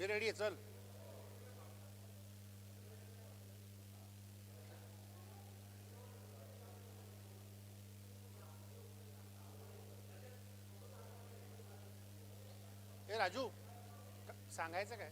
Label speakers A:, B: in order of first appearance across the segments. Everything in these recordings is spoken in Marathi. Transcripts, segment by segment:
A: मी रेडी आहे चल. ए राजू सांगायचं काय?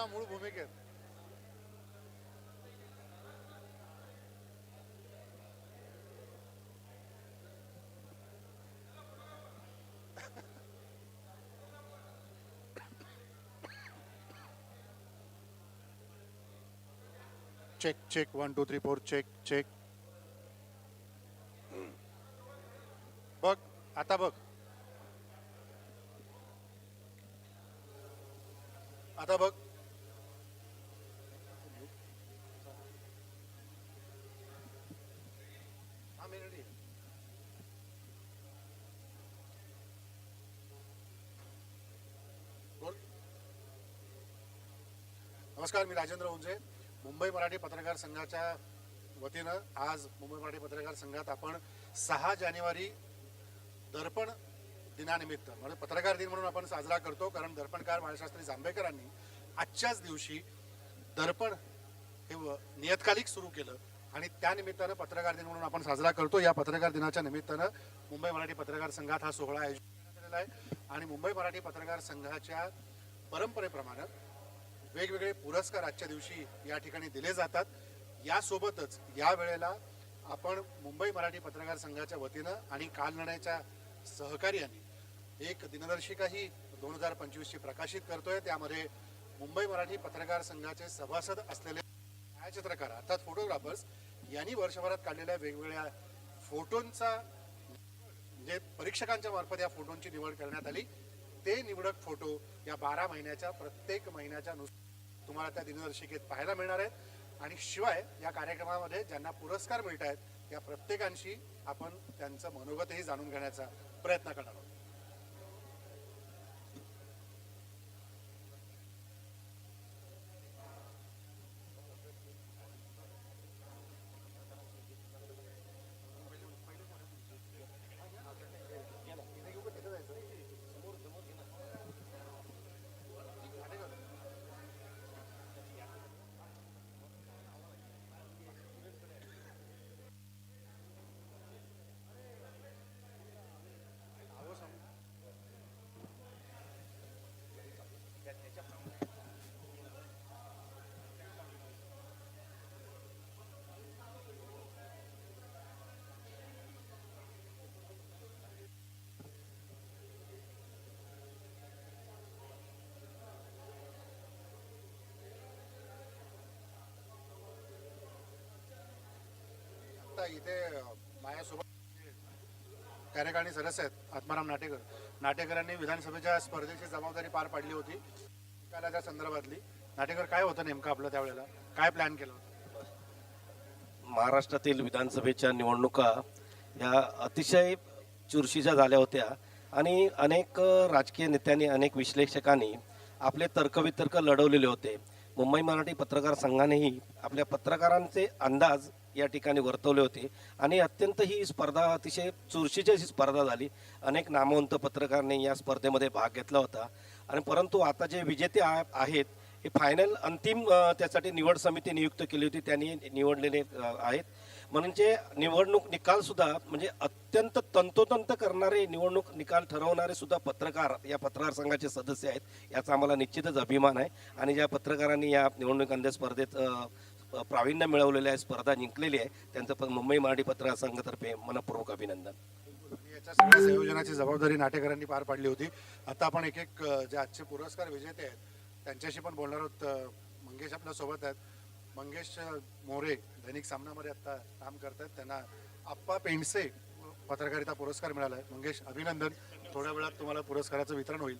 A: पुन्हा मूळ भूमिकेत. Check check one two three four check check बघ आता बघ. आता बघ हा मी ready आहे. बोल नमस्कार मी राजेंद्र उंजे. मुंबई मराठी पत्रकार संघाच्या वतीनं आज मुंबई मराठी पत्रकार संघात आपण सहा जानेवारी दर्पण दिनानिमित्त म्हणजे पत्रकार दिन म्हणून आपण साजरा करतो कारण दर्पणकार बाळशास्त्री जांभेकरांनी आजच्याच दिवशी दर्पण हे नियतकालिक सुरू केलं आणि त्यानिमित्तानं पत्रकार दिन म्हणून आपण साजरा करतो. या पत्रकार दिनाच्या निमित्तानं मुंबई मराठी पत्रकार संघात हा सोहळा आयोजित केलेला आहे. आणि मुंबई मराठी पत्रकार संघाच्या परंपरेप्रमाणे वेगवेगळे पुरस्कार आजच्या दिवशी या ठिकाणी दिले जातात. यासोबतच या वेळेला आपण मुंबई मराठी पत्रकार संघाच्या वतीनं आणि कालनड्याच्या सहकार्याने एक दिनदर्शिकाही दोन हजार पंचवीसची प्रकाशित करतोय. त्यामध्ये मुंबई मराठी पत्रकार संघाचे सभासद असलेले छायाचित्रकार अर्थात फोटोग्राफर्स यांनी वर्षभरात काढलेल्या वेगवेगळ्या फोटोंचा म्हणजे परीक्षकांच्या मार्फत या फोटोंची निवड करण्यात आली. ते निवडक फोटो या बारा महिन्याच्या प्रत्येक महिन्याच्या नुस तुम्हाला त्या दिनदर्शिकेत पाहायला मिळणार आहेत. आणि शिवाय या कार्यक्रमामध्ये ज्यांना पुरस्कार मिळत आहेत या प्रत्येकांशी आपण त्यांचं मनोगतही जाणून घेण्याचा प्रयत्न करणार आहोत. आता इथे माझ्यासोबत कार्यकारिणी सदस्य आहेत आत्माराम नाटेकर. नाटेकरांनी विधानसभेच्या स्पर्धेची जबाबदारी पार पाडली होती. निकालाच्या संदर्भातली. नाटेकर काय होतं नेमकं आपलं त्यावेळेला? काय प्लॅन केलं
B: महाराष्ट्रातील विधानसभेच्या निवडणुका ह्या अतिशय चुरशीच्या झाल्या होत्या आणि अनेक राजकीय नेत्यांनी अनेक विश्लेषकांनी आपले तर्कवितर्क लढवलेले होते. मुंबई मराठी पत्रकार संघानेही आपल्या पत्रकारांचे अंदाज या ठिकाणी वर्तवले होते. आणि अत्यंत ही स्पर्धा अतिशय चुरशीची अशी स्पर्धा झाली. अनेक नामवंत पत्रकारांनी या स्पर्धेमध्ये भाग घेतला होता. आणि परंतु आता जे विजेते आहेत हे फायनल अंतिम त्यासाठी निवड समिती नियुक्त केली होती. त्यांनी निवडलेले आहेत. म्हणजे निवडणूक निकाल सुद्धा म्हणजे अत्यंत तंतोतंत करणारे निवडणूक निकाल ठरवणारे सुद्धा पत्रकार या पत्रकार संघाचे सदस्य आहेत. याचा आम्हाला निश्चितच अभिमान आहे. आणि ज्या पत्रकारांनी या निवडणूक स्पर्धेत प्रावीण्य मिळवलेले आहे स्पर्धा जिंकलेली आहे. त्यांचं पण मुंबई मराठी पत्रकार संघातर्फे मनपूर्वक अभिनंदन.
A: याच्या सगळ्या संयोजनाची जबाबदारी नाटेकरांनी पार पाडली होती. आता आपण एक एक जे आजचे पुरस्कार विजेते आहेत त्यांच्याशी पण बोलणार आहोत. मंगेश आपल्यासोबत आहेत. मंगेश मोरे दैनिक सामनामध्ये आता काम करतात त्यांना आप्पा पेंडसे पत्रकारिता पुरस्कार मिळाला आहे. मंगेश अभिनंदन. थोड्या वेळात तुम्हाला पुरस्काराचं वितरण होईल.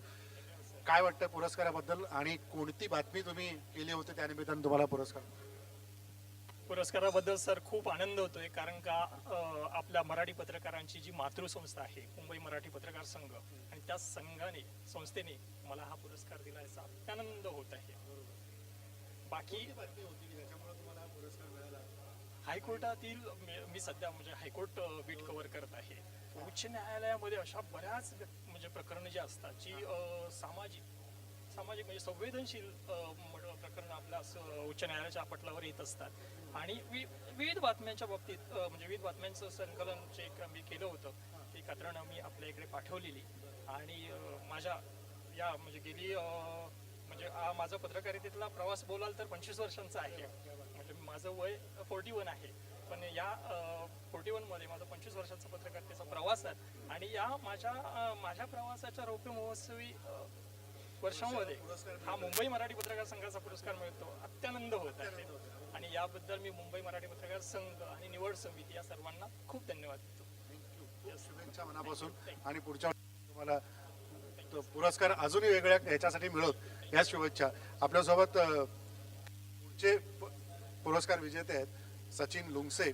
A: काय वाटतं पुरस्काराबद्दल आणि कोणती बातमी तुम्ही केली होती त्यानिमित्तानं तुम्हाला पुरस्कार?
C: पुरस्काराबद्दल सर खूप आनंद होतोय कारण का आपल्या मराठी पत्रकारांची जी मातृसंस्था आहे मुंबई मराठी पत्रकार संघ आणि त्या संघाने संस्थेने मला हा पुरस्कार दिला याचा अत्यानंद होत आहे. बाकी हायकोर्टातील मी- सध्या म्हणजे हायकोर्ट बीट कव्हर करत आहे. उच्च न्यायालयामध्ये अशा बऱ्याच म्हणजे प्रकरणं जी असतात जी सामाजिक सामाजिक म्हणजे संवेदनशील प्रकरण आपल्या उच्च न्यायालयाच्या पटलावर येत असतात. आणि वि- विविध बातम्यांच्या बाबतीत म्हणजे विविध बातम्यांचं संकलन जे मी केलं होतं ती कात्रणं मी आपल्या इकडे पाठवलेली. आणि माझ्या या म्हणजे गेली म्हणजे हा माझा पत्रकारितेतला प्रवास बोलाल तर पंचवीस वर्षांचा आहे. म्हणजे माझं वय फोर्टी वन आहे. पण या फोर्टी वनमध्ये माझा पंचवीस वर्षाचा पत्रकारितेचा प्रवास आहे. आणि या माझ्या माझ्या प्रवासाच्या रौप्य महोत्सवी वर्षामध्ये हा मुंबई मराठी पत्रकार संघाचा पुरस्कार मिळतो. अत्यानंद होत आहे. आणि याबद्दल मी मुंबई मराठी पत्रकार संघ आणि निवड समिती या सर्वांना खूप धन्यवाद देतो.
A: शुभेच्छा मनापासून. आणि पुढच्या तुम्हाला पुरस्कार अजूनही वेगळ्या ह्याच्यासाठी मिळत. याच शुभेच्छा. आपल्यासोबत पुढचे पुरस्कार विजेते आहेत सचिन लुंगसे.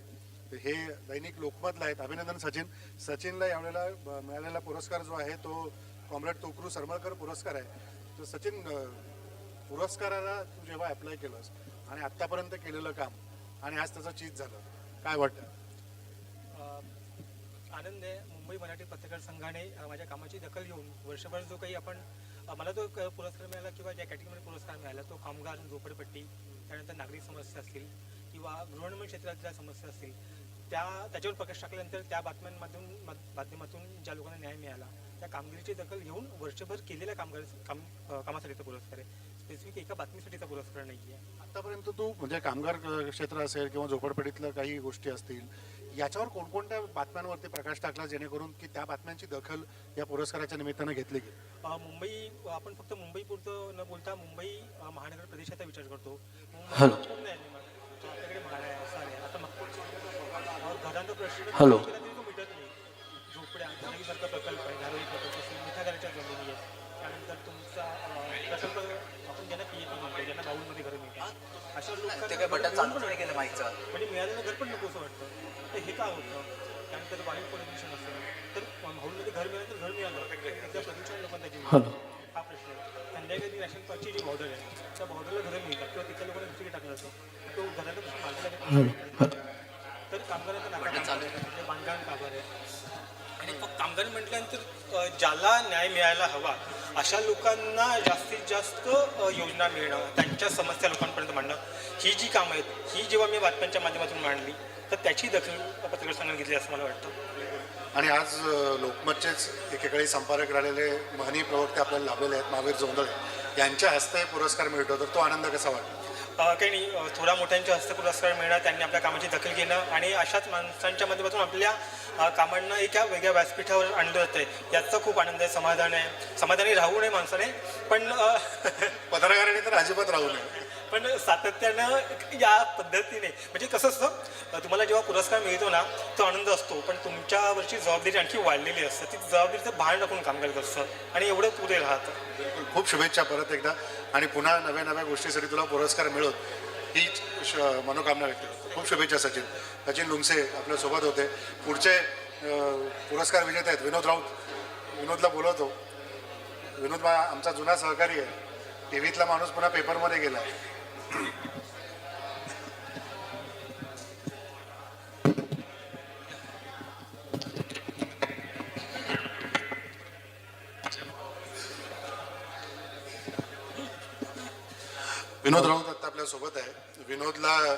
A: हे दैनिक लोकमतला आहेत. अभिनंदन सचिन. सचिनला यावेळेला मिळालेला पुरस्कार जो आहे तो कॉम्रेड तोकरू सरमळकर पुरस्कार आहे. तर सचिन पुरस्काराला तू जेव्हा अप्लाय केलंस आणि आतापर्यंत केलेलं काम आणि आज त्याचं चीज झालं काय वाटतं?
D: आनंद आहे. मुंबई मराठी पत्रकार संघाने माझ्या कामाची दखल घेऊन वर्षभर जो काही आपण मला जो पुरस्कार मिळाला किंवा ज्या कॅटेगरीमध्ये पुरस्कार मिळाला तो कामगार झोपडपट्टी त्यानंतर नागरिक समस्या असतील किंवा गृहनिर्माण क्षेत्रातल्या समस्या असतील त्या त्याच्यावर प्रकाश टाकल्यानंतर त्या बातम्यांमधून माध्यमातून ज्या लोकांना न्याय मिळाला त्या कामगिरीची दखल घेऊन वर्षभर केलेल्या कामगार काम कामासाठीचा पुरस्कार आहे. स्पेसिफिक एका बातमीसाठीचा पुरस्कार नाही आहे
A: आतापर्यंत तू म्हणजे कामगार क्षेत्र असेल किंवा झोपडपट्टीतल्या काही गोष्टी असतील याच्यावर कोणकोणत्या बातम्यांवरती प्रकाश टाकला जेणेकरून की त्या बातम्यांची दखल या पुरस्काराच्या निमित्तानं घेतली गेली?
D: मुंबई आपण फक्त मुंबई पुरतं न बोलता मुंबई महानगर प्रदेशाचा विचार करतो.
B: हॅलो.
D: पूर्ण धारावीसारखा प्रकल्प आहे धारावी प्रकल्प असेल मिठा घराच्या जमिनी आहेत त्यानंतर तुमचा प्रकल्प आपण ज्यांना पी म्हणतो ज्यांना बाऊलमध्ये घरं मिळतात अशा लोकांना म्हणजे मिळालेलं घर पण नको असं वाटतं. तर हे का होतं? त्यानंतर वायू प्रदूषण असेल तर भाऊमध्ये घर मिळालं तर घर मिळालं. त्या प्रदूषण लोकांना त्याची हा प्रश्न आहे. संध्याकाळी नॅशनल पार्कची जी बॉर्डर आहे त्या बॉर्डरला घरं मिळतात किंवा तिथल्या लोकांना दुसरीकडे टाकलं जातं. तो घराला मागे तर कामगारांचा नाका म्हणजे बांधकाम कामगार आहे आणि कामगार म्हटल्यानंतर ज्याला न्याय मिळायला हवा अशा लोकांना जास्तीत जास्त योजना मिळणं त्यांच्या समस्या लोकांपर्यंत मांडणं ही जी कामं आहेत ही जेव्हा मी बातम्यांच्या माध्यमातून मांडली तर त्याची दखल पत्रकार संघाने घेतली असं मला वाटतं.
A: आणि आज लोकमतचेच एकेकाळी संपादक राहिलेले महनी प्रवक्ते आपल्याला लाभलेले आहेत महावीर जोंधळे. यांच्या हस्ते पुरस्कार मिळतो तर तो आनंद कसा वाटतो?
D: काही नाही थोड्या मोठ्यांच्या हस्ते पुरस्कार मिळणं त्यांनी आपल्या कामाची दखल घेणं आणि अशाच माणसांच्या माध्यमातून आपल्या कामांना एका वेगळ्या व्यासपीठावर आणलं जातं याचा खूप आनंद आहे समाधान आहे. समाधानी राहू नये माणसाने पण
A: पत्रकारांनी तर अजिबात राहू नये.
D: पण सातत्यानं या पद्धतीने म्हणजे कसं असतं पुरस्कार मिळतो ना तो आनंद असतो. पण तुमच्यावरची जबाबदारी आणखी वाढलेली असते. ती जबाबदारीचं भार टाकून काम करत असतं. आणि एवढं पुरे राहतं.
A: खूप शुभेच्छा परत एकदा. आणि पुन्हा नव्या नव्या गोष्टीसाठी तुला पुरस्कार मिळत. ही श- मनोकामना व्यक्त करतो. खूप शुभेच्छा सचिन. सचिन लुंगसे आपल्यासोबत होते. पुढचे पुरस्कार विजेते आहेत विनोद राऊत. विनोदला बोलवतो. विनोद मा आमचा जुना सहकारी आहे. टी व्हीतला माणूस पुन्हा पेपरमध्ये गेला विनोद राऊत आता आपल्यासोबत आहे. विनोदला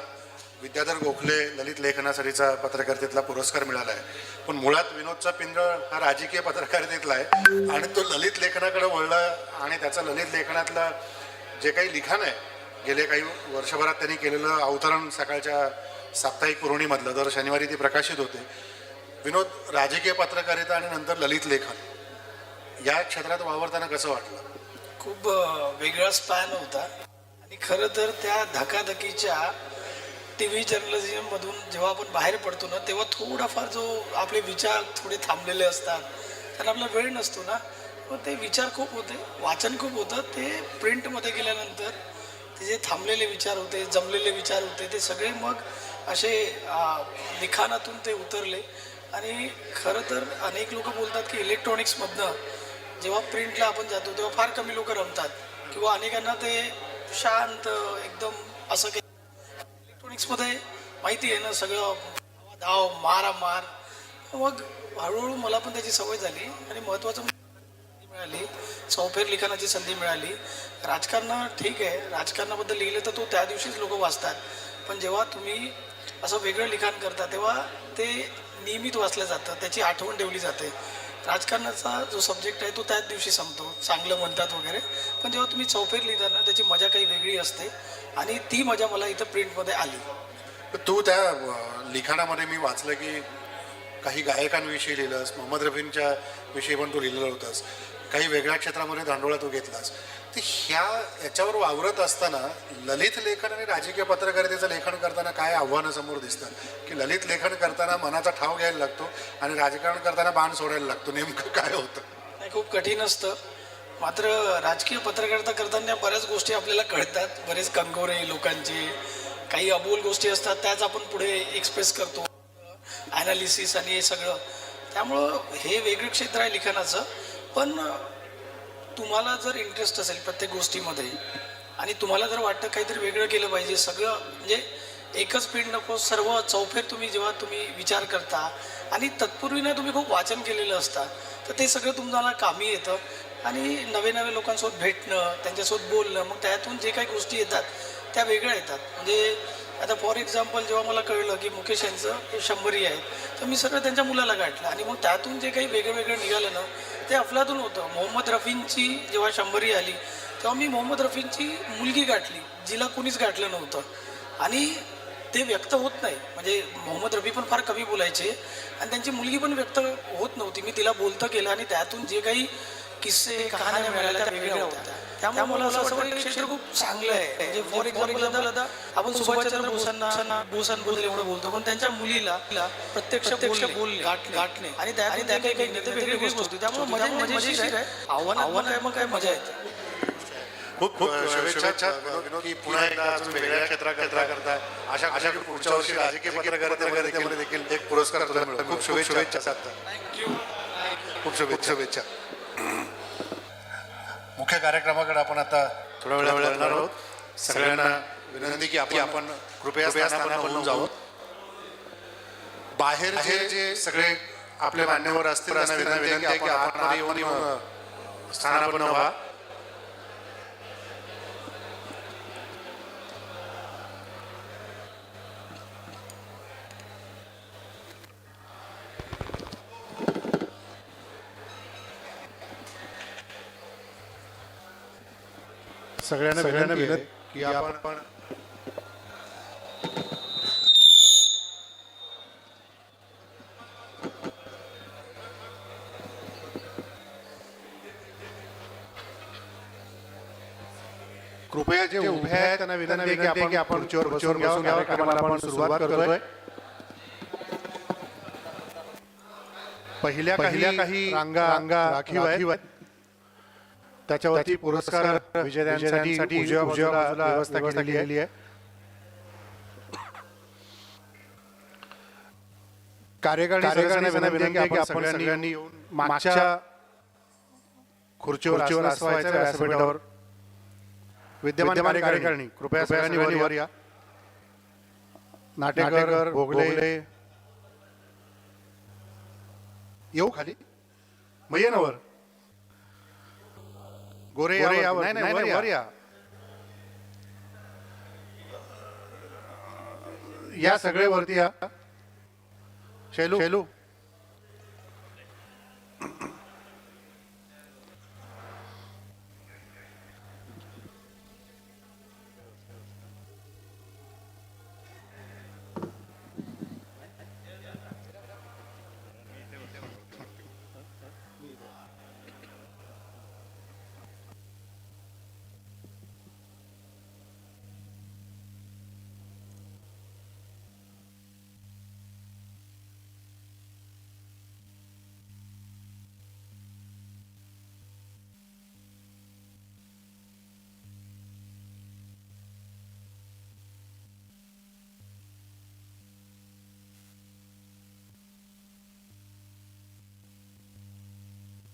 A: विद्याधर गोखले ललित लेखनासाठीचा पत्रकारितेतला पुरस्कार मिळाला आहे. पण मुळात विनोदचा पिंजळ हा राजकीय पत्रकारितेतला आहे. आणि तो ललित लेखनाकडे वळला आणि त्याचं ललित लेखनातलं जे काही लिखाण आहे गेले काही वर्षभरात त्यांनी केलेलं अवतरण सकाळच्या साप्ताहिक पुरवणीमधलं दर शनिवारी ती प्रकाशित होते. विनोद राजकीय पत्रकारिता आणि नंतर ललित लेखन या क्षेत्रात वावरताना कसं वाटलं?
E: खूप वेगळा स्पॅन होता. खरं तर त्या धकाधकीच्या टी व्ही जर्नलिझममधून जेव्हा आपण बाहेर पडतो ना तेव्हा थोडाफार जो आपले विचार थोडे थांबलेले असतात. त्याला आपला वेळ नसतो ना. मग ते विचार खूप होते वाचन खूप होतं. ते प्रिंटमध्ये गेल्यानंतर ते जे थांबलेले विचार होते जमलेले विचार होते ते सगळे मग असे लिखाणातून ते उतरले. आणि खरं तर अनेक लोक बोलतात की इलेक्ट्रॉनिक्समधनं जेव्हा प्रिंटला आपण जातो तेव्हा फार कमी लोक रमतात. किंवा अनेकांना ते शांत एकदम असं काही इलेक्ट्रॉनिक्समध्ये माहिती आहे ना सगळं. धाव मारा मार मग हळूहळू मला पण त्याची सवय झाली आणि महत्त्वाचं म्हणजे संधी मिळाली. चौफेर लिखाणाची संधी मिळाली. राजकारण ठीक आहे. राजकारणाबद्दल लिहिलं तर तो त्या दिवशीच लोक वाचतात. पण जेव्हा तुम्ही असं वेगळं लिखाण करता तेव्हा ते नियमित वाचलं जातं. त्याची आठवण ठेवली जाते. राजकारणाचा जो सब्जेक्ट आहे तो त्याच दिवशी संपतो. चांगलं म्हणतात वगैरे. पण जेव्हा तुम्ही चौफेर लिहिता ना त्याची मजा काही वेगळी असते. आणि ती मजा मला इथं प्रिंटमध्ये आली.
A: तर तू त्या लिखाणामध्ये मी वाचलं की काही गायकांविषयी लिहिलंस मोहम्मद रफींच्या विषयी पण तू लिहिलेलं होतंस. काही वेगळ्या क्षेत्रामध्ये धांडोळा तू घेतलास. तर ह्या याच्यावर वावरत असताना ललित लेखन आणि राजकीय पत्रकारितेचं लेखन करताना काय आव्हानं समोर दिसतात? की ललित लेखन करताना मनाचा ठाव घ्यायला लागतो आणि राजकारण करताना बाण सोडायला लागतो. नेमकं काय होतं?
E: नाही खूप कठीण असतं. मात्र राजकीय पत्रकारिता करताना बऱ्याच गोष्टी आपल्याला कळतात. बरेच कंगोरे लोकांचे काही अबोल गोष्टी असतात त्याच आपण पुढे एक्सप्रेस करतो. ॲनालिसिस आणि हे सगळं. त्यामुळं हे वेगळं क्षेत्र आहे लिखाणाचं. पण तुम्हाला जर इंटरेस्ट असेल प्रत्येक गोष्टीमध्ये आणि तुम्हाला जर वाटतं काहीतरी वेगळं केलं पाहिजे सगळं म्हणजे एकच फील्ड नको सर्व चौफेर तुम्ही जेव्हा तुम्ही विचार करता आणि तत्पूर्वी ना तुम्ही खूप वाचन केलेलं असतं तर ते सगळं तुम्हाला कामी येतं. आणि नवे नवे लोकांसोबत भेटणं त्यांच्यासोबत बोलणं मग त्यातून जे काही गोष्टी येतात त्या वेगळ्या येतात. म्हणजे आता फॉर एक्झाम्पल जेव्हा मला कळलं की मुकेश यांचं शंभरी आहे तर मी सगळं त्यांच्या मुलाला गाठलं. आणि मग त्यातून जे काही वेगळं वेगळं निघालं ना ते अफलातून होतं. मोहम्मद रफींची जेव्हा शंभरी आली तेव्हा मी मोहम्मद रफींची मुलगी गाठली जिला कोणीच गाठलं नव्हतं. आणि ते व्यक्त होत नाही. म्हणजे मोहम्मद रफी पण फार कमी बोलायचे आणि त्यांची मुलगी पण व्यक्त होत नव्हती. मी तिला बोलतं केलं आणि त्यातून जे काही किस्से कहाण्या मिळाल्या त्या वेगळ्या होत्या. त्यामुळे मला असं वाटतं क्षेत्र खूप चांगलं आहे. म्हणजे फॉर एक्झाम्पल आता आपण सुभाषचंद्र बोसांना बोसांबद्दल एवढं बोलतो पण त्यांच्या मुलीला प्रत्यक्ष प्रत्यक्ष बोलले गाठ गाठणे. आणि त्या आणि त्या काही काही वेगळी गोष्ट होती. त्यामुळे मजा मजेशीर आहे. आव्हान आव्हान आहे मग काय मजा येते.
A: खूप खूप शुभेच्छा विनोद की पुन्हा एकदा अजून वेगळ्या क्षेत्रात क्षेत्रा करता अशा अशा की पुढच्या वर्षी राजकीय पत्रकारितेमध्ये देखील एक पुरस्कार तुला मिळतो. खूप शुभेच्छा. खूप शुभेच्छा. शुभेच्छा. मुख्य कार्यक्रमाकडे आपण आता थोड्या वेळा वळणार आहोत. सगळ्यांना विनंती की आपण आपण कृपया स्थानापन्न होऊन जावं. बाहेरचे जे सगळे आपले मान्यवर असतील त्यांना विनंती आहे की आपण येऊन स्थानापन्न व्हा. सगळ्यांना सगळ्यांना विनंती की आपण कृपया जे उभे आहेत त्यांना विनंती आहे की आपण बसून घ्यावं कार्यक्रमाला आपण सुरुवात करतोय. पहिल्या पहिल्या काही रांगा रांगा राखीव आहेत. त्याच्यावरती पुरस्कार विजेत्यांसाठी उजव्या बाजूला व्यवस्था केलेली आहे. कार्यकारिणी सदस्यांना विनंती आहे की आपण सगळ्यांनी येऊन मागच्या खुर्चीवर खुर्चीवर असवायच्या व्यासपीठावर. विद्यमान कार्यकारिणी कृपया सगळ्यांनी वर या. नाटेकर भोगले. येऊ खाली. मग ये ना वर. गोरे यावर. नाही नाही वर या या सगळे वरती या. Shailu. Shailu.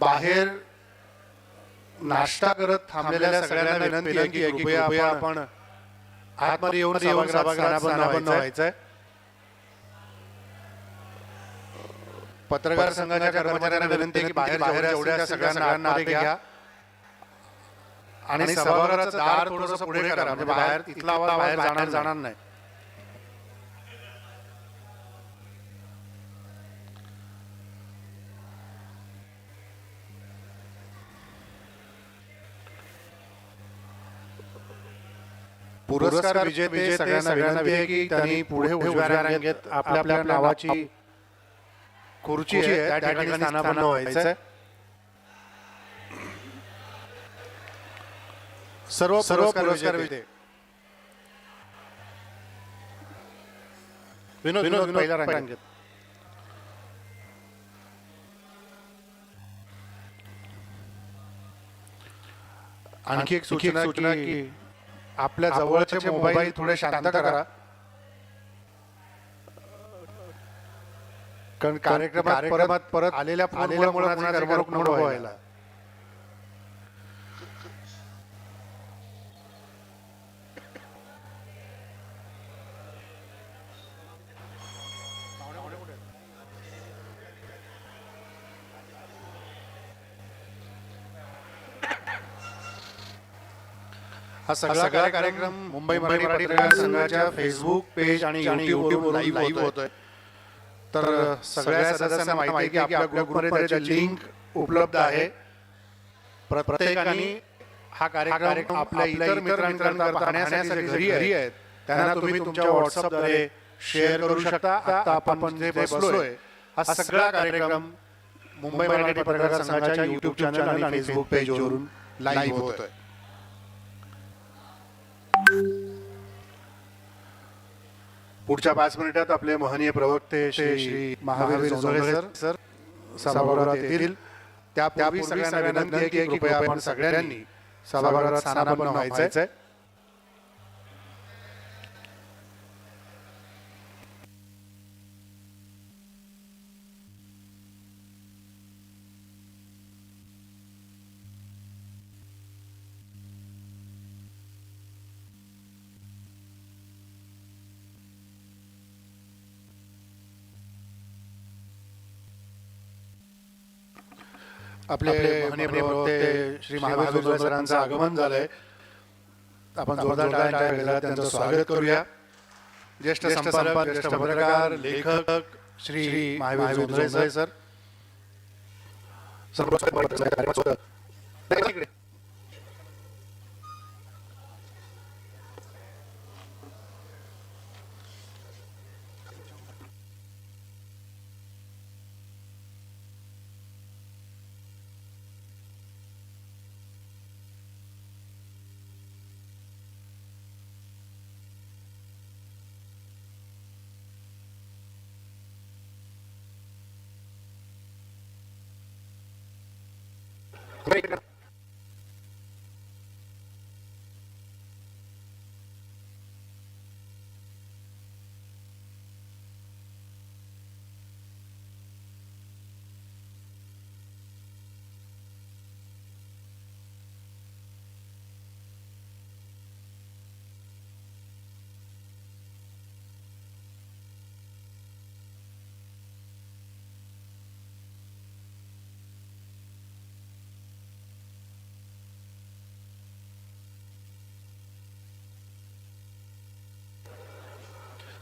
F: बाहेर नाश्ता करत थांबलेल्या सगळ्यांना विनंती आहे की कृपया आपण आतमध्ये येऊन येऊन सभागृहात व्हायचंय. पत्रकार संघाच्या कर्मचाऱ्यांना विनंती आहे की बाहेर बाहेर जेवढ्या सगळ्यांना आतमध्ये घ्या. आणि सभागृहाचं दार थोडंसं पुढे करा. म्हणजे बाहेर इथला आवाज बाहेर जाणार जाणार नाही. पुरस्कार विजेते सगळ्यांना विनंती आहे की त्यांनी पुढे उजव्या रांगेत आपल्या आपल्या नावाची खुर्ची आहे त्या ठिकाणी स्थानापन्न व्हायचंय. सर्व सर्व पुरस्कार विजेते. विनोद विनोद पहिल्या रांगेत आणखी एक सूचना की आपल्या जवळचे मोबाईल थोडे शांत करा. कारण कार्यक्रमात परत परत आलेल्या आलेल्यामुळे कोणाचा करमणूक नको व्हायला. हा सगळा कार्यक्रम मुंबई मराठी पत्रकार संघाच्या फेसबुक पेज आणि लाईव्ह होतोय. तर सगळ्या सदस्यांना माहिती आहे की आपल्या ग्रुपमध्ये त्याची लिंक उपलब्ध आहे. प्र- प्रत्येकाने हा कार्यक्रम आपल्या इतर मित्रांकरता पाहण्यासाठी जे घरी आहेत त्यांना तुम्ही तुमच्या व्हॉट्सअपद्वारे शेअर करू शकता. आता आपण जे बसलोय हा सगळा कार्यक्रम मुंबई मराठी पत्रकार संघाच्या युट्यूब चॅनल आणि फेसबुक पेजवरून लाईव्ह होतोय. पुढच्या पाच मिनिटात आपले महनीय प्रवक्ते श्री महावीर सर सभागृहात येतील. सगळ्यांना विनंती आहे की कृपया आपण सगळ्यांनी सभागृहात स्थानापन्न व्हायचंय आपले प्रवक्ते श्री महावीर सरांचं आगमन झालंय. आपण जोरदार टाळ्या त्यांचं स्वागत करूया. ज्येष्ठ संपादक ज्येष्ठ पत्रकार लेखक श्री महावीर जोंधळे सर. सर्व
G: Obrigado.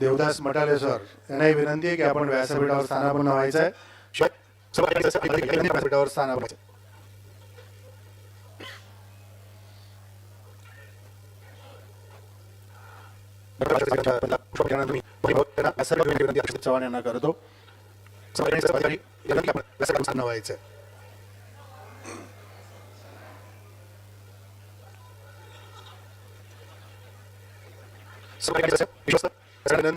G: देवदास मटाले सर यांनाही विनंती आहे की आपण व्यासपीठावर स्थानापन्न व्हायचं आहे व्यासपीठावर स्थानापन्न चव्हाण यांना करतो. कारण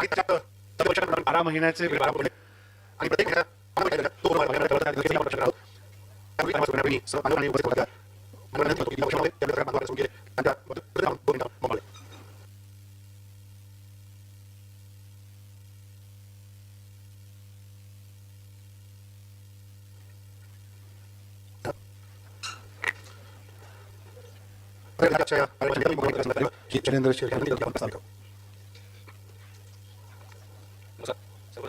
G: आणि त्याच्यात बारा महिन्याचे आणि प्रत्येक चंद्रशेखर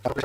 G: Kalau